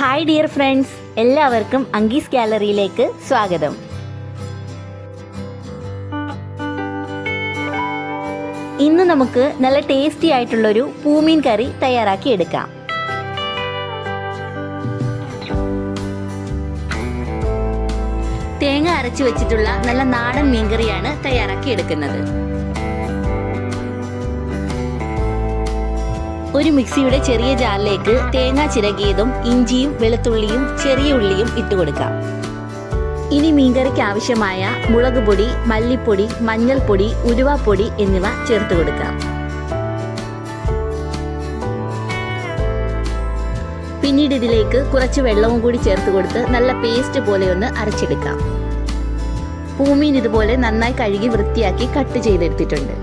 Hi dear friends എല്ലാവർക്കും അങ്കീസ് ഗാലറിയിലേക്ക് സ്വാഗതം. ഇന്ന് നമുക്ക് നല്ല ടേസ്റ്റി ആയിട്ടുള്ളൊരു പൂമീൻ കറി തയ്യാറാക്കി എടുക്കാം. തേങ്ങ അരച്ചു വെച്ചിട്ടുള്ള നല്ല നാടൻ മീൻകറിയാണ് തയ്യാറാക്കി എടുക്കുന്നത്. ഒരു മിക്സിയുടെ ചെറിയ ജാറിലേക്ക് തേങ്ങ ചിരകിയതും ഇഞ്ചിയും വെളുത്തുള്ളിയും ചെറിയ ഉള്ളിയും ഇട്ടുകൊടുക്കാം ഇനി മീൻകറിക്ക് ആവശ്യമായ മുളക് പൊടി മല്ലിപ്പൊടി മഞ്ഞൾപ്പൊടി ഉരുവാപ്പൊടി എന്നിവ ചേർത്ത് കൊടുക്കാം. പിന്നീട് ഇതിലേക്ക് കുറച്ച് വെള്ളവും കൂടി ചേർത്ത് കൊടുത്ത് നല്ല പേസ്റ്റ് പോലെ ഒന്ന് അരച്ചെടുക്കാം. പൂമീൻ ഇതുപോലെ നന്നായി കഴുകി വൃത്തിയാക്കി കട്ട് ചെയ്തെടുത്തിട്ടുണ്ട്.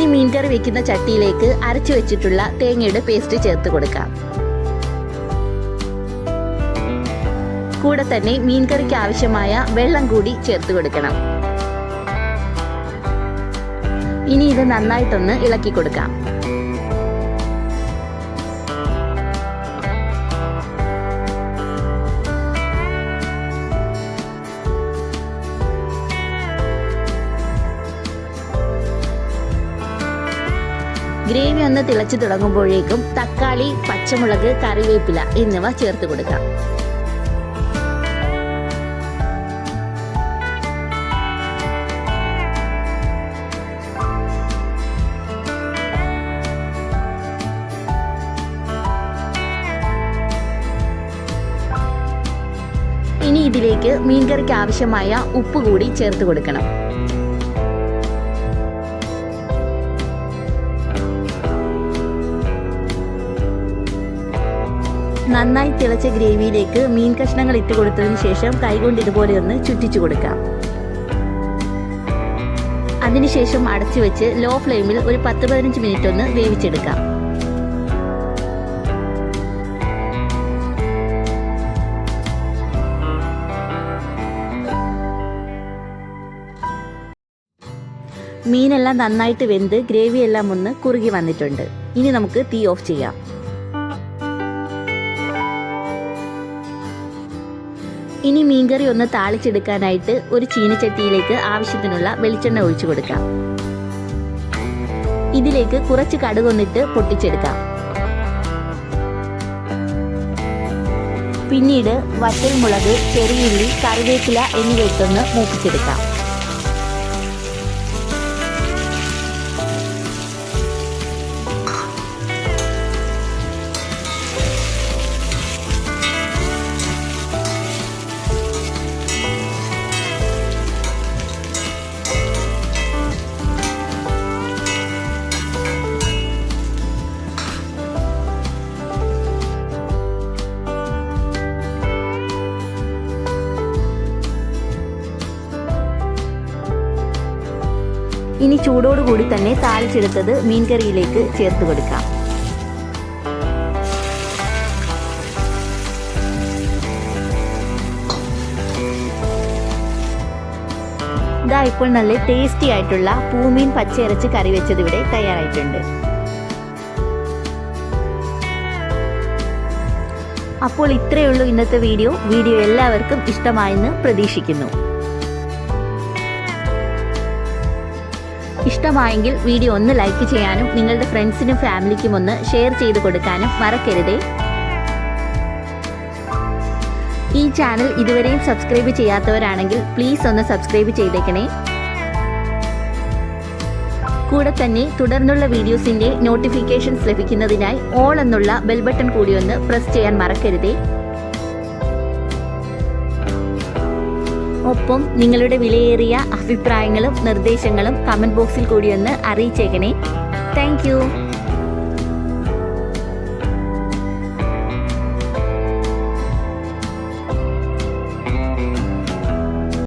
ഇനി മീൻകറി വെക്കുന്ന ചട്ടിയിലേക്ക് അരച്ചു വെച്ചിട്ടുള്ള തേങ്ങയുടെ പേസ്റ്റ് ചേർത്ത് കൊടുക്കാം. കൂടെ തന്നെ മീൻകറിക്ക് ആവശ്യമായ വെള്ളം കൂടി ചേർത്ത് കൊടുക്കണം. ഇനി ഇത് നന്നായിട്ടൊന്ന് ഇളക്കി കൊടുക്കാം. ഗ്രേവി ഒന്ന് തിളച്ചു തുടങ്ങുമ്പോഴേക്കും തക്കാളി പച്ചമുളക് കറിവേപ്പില എന്നിവ ചേർത്ത് കൊടുക്കാം. ഇനി ഇതിലേക്ക് മീൻകറിക്ക് ആവശ്യമായ ഉപ്പ് കൂടി ചേർത്ത് കൊടുക്കണം. നന്നായി തിളച്ച ഗ്രേവിയിലേക്ക് മീൻ കഷ്ണങ്ങൾ ഇട്ട് കൊടുത്തതിന് ശേഷം കൈകൊണ്ട് ഇതുപോലെ ഒന്ന് ചുറ്റിച്ചു കൊടുക്കാം. അതിനുശേഷം അടച്ചു വെച്ച് ലോ ഫ്ലെയിമിൽ ഒരു പത്ത് പതിനഞ്ച് മിനിറ്റ് ഒന്ന് വേവിച്ചെടുക്കാം. മീനെല്ലാം നന്നായിട്ട് വെന്ത് ഗ്രേവി എല്ലാം ഒന്ന് കുറുകി വന്നിട്ടുണ്ട്. ഇനി നമുക്ക് തീ ഓഫ് ചെയ്യാം. ഇനി മീൻകറി ഒന്ന് താളിച്ചെടുക്കാനായിട്ട് ഒരു ചീനച്ചട്ടിയിലേക്ക് ആവശ്യത്തിനുള്ള വെളിച്ചെണ്ണ ഒഴിച്ചു കൊടുക്കാം. ഇതിലേക്ക് കുറച്ച് കടുകൊന്നിട്ട് പൊട്ടിച്ചെടുക്കാം. പിന്നീട് വറ്റൽമുളക് ചെറിയുള്ളി കറിവേപ്പില എന്നിവ ഇട്ടൊന്ന് മൂപ്പിച്ചെടുക്കാം. ഇനി ചൂടോടുകൂടി തന്നെ താളിച്ചെടുത്തത് മീൻകറിയിലേക്ക് ചേർത്ത് കൊടുക്കാം. ഇതാ ഇപ്പോൾ നല്ല ടേസ്റ്റി ആയിട്ടുള്ള പൂമീൻ പച്ചയിറച്ചി കറി വെച്ചത് ഇവിടെ തയ്യാറായിട്ടുണ്ട്. അപ്പോൾ ഇത്രയേ ഉള്ളൂ ഇന്നത്തെ വീഡിയോ. വീഡിയോ എല്ലാവർക്കും ഇഷ്ടമായെന്ന് പ്രതീക്ഷിക്കുന്നു. ഇഷ്ടമായെങ്കിൽ വീഡിയോ ഒന്ന് ലൈക്ക് ചെയ്യാനും നിങ്ങളുടെ ഫ്രണ്ട്സിനും ഫാമിലിക്കും ഒന്ന് ഷെയർ ചെയ്ത് കൊടുക്കാനും മറക്കരുതേ. ഈ ചാനൽ ഇതുവരെയും സബ്സ്ക്രൈബ് ചെയ്യാത്തവരാണെങ്കിൽ പ്ലീസ് ഒന്ന് സബ്സ്ക്രൈബ് ചെയ്തേക്കണേ. കൂടെ തന്നെ തുടർന്നുള്ള വീഡിയോസിന്റെ നോട്ടിഫിക്കേഷൻസ് ലഭിക്കുന്നതിനായി ഓൾ എന്നുള്ള ബെൽബട്ടൺ കൂടി ഒന്ന് പ്രസ് ചെയ്യാൻ മറക്കരുതേ. ഒപ്പം നിങ്ങളുടെ വിലയേറിയ അഭിപ്രായങ്ങളും നിർദ്ദേശങ്ങളും കമന്റ് ബോക്സിൽ കൂടി ഒന്ന് അറിയിച്ചേക്കണേ. താങ്ക്